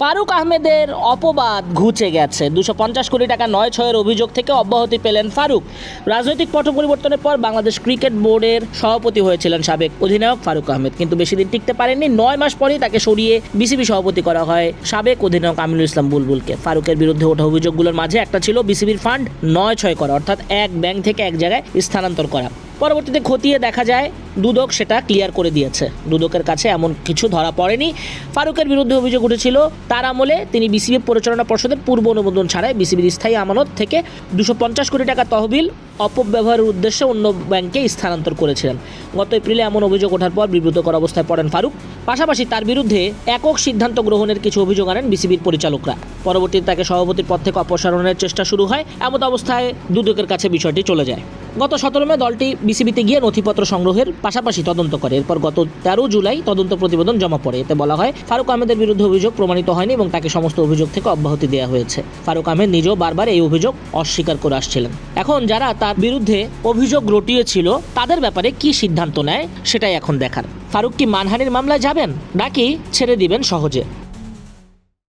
ফারুক আহমেদের অপবাদ ঘুচে গেছে। দুশো পঞ্চাশ কোটি টাকা নয় ছয়ের অভিযোগ থেকে অব্যাহতি পেলেন ফারুক। রাজনৈতিক পট পরিবর্তনের পর বাংলাদেশ ক্রিকেট বোর্ডের সভাপতি হয়েছিলেন সাবেক অধিনায়ক ফারুক আহমেদ। কিন্তু বেশি দিন টিকতে পারেননি। নয় মাস পরেই তাকে সরিয়ে বিসিবি সভাপতি করা হয় সাবেক অধিনায়ক আমিনুল ইসলাম বুলবুলকে। ফারুকের বিরুদ্ধে ওঠা অভিযোগগুলোর মাঝে একটা ছিল বিসিবির ফান্ড নয় ছয় করা, অর্থাৎ এক ব্যাংক থেকে এক জায়গায় স্থানান্তর করা। পরবর্তীতে খতিয়ে দেখা যায়। দুদক সেটা ক্লিয়ার করে দিয়েছে। দুদকের কাছে এমন কিছু ধরা পড়েনি। ফারুকের বিরুদ্ধে অভিযোগ উঠেছিল, তার আমলে তিনি বিসিবি পরিচালনা পর্ষদের পূর্ব অনুমোদন ছাড়াই বিসিবির স্থায়ী আমানত থেকে দুশো পঞ্চাশ কোটি টাকা তহবিল অপব্যবহারের উদ্দেশ্যে অন্য ব্যাংকে স্থানান্তর করেছিলেন। গত এপ্রিলে এমন অভিযোগ ওঠার পর বিব্রতকর অবস্থায় পড়েন ফারুক। পাশাপাশি তার বিরুদ্ধে একক সিদ্ধান্ত গ্রহণের কিছু অভিযোগ আনেন বিসিবির পরিচালকরা। পরবর্তীতে তাকে সভাপতির পদ থেকে অপসারণের চেষ্টা শুরু হয়। এমত অবস্থায় দুদকের কাছে বিষয়টি চলে যায়। গত সতেরো মে দলটি বিসিবিতে গিয়ে নথিপত্র সংগ্রহের পাশাপাশি তদন্ত করে। এরপর গত তেরো জুলাই তদন্ত প্রতিবেদন জমা পড়ে। এতে বলা হয়, ফারুক আহমেদের বিরুদ্ধে অভিযোগ প্রমাণিত হয়নি এবং তাকে সমস্ত অভিযোগ থেকে অব্যাহতি দেওয়া হয়েছে। ফারুক আহমেদ নিজেও বারবার এই অভিযোগ অস্বীকার করে আসছিলেন। এখন যারা তার বিরুদ্ধে অভিযোগ রটিয়েছিল, তাদের ব্যাপারে কি সিদ্ধান্ত নেয়, সেটাই এখন দেখার। ফারুক কি মানহানির মামলায় যাবেন, নাকি ছেড়ে দিবেন সহজে?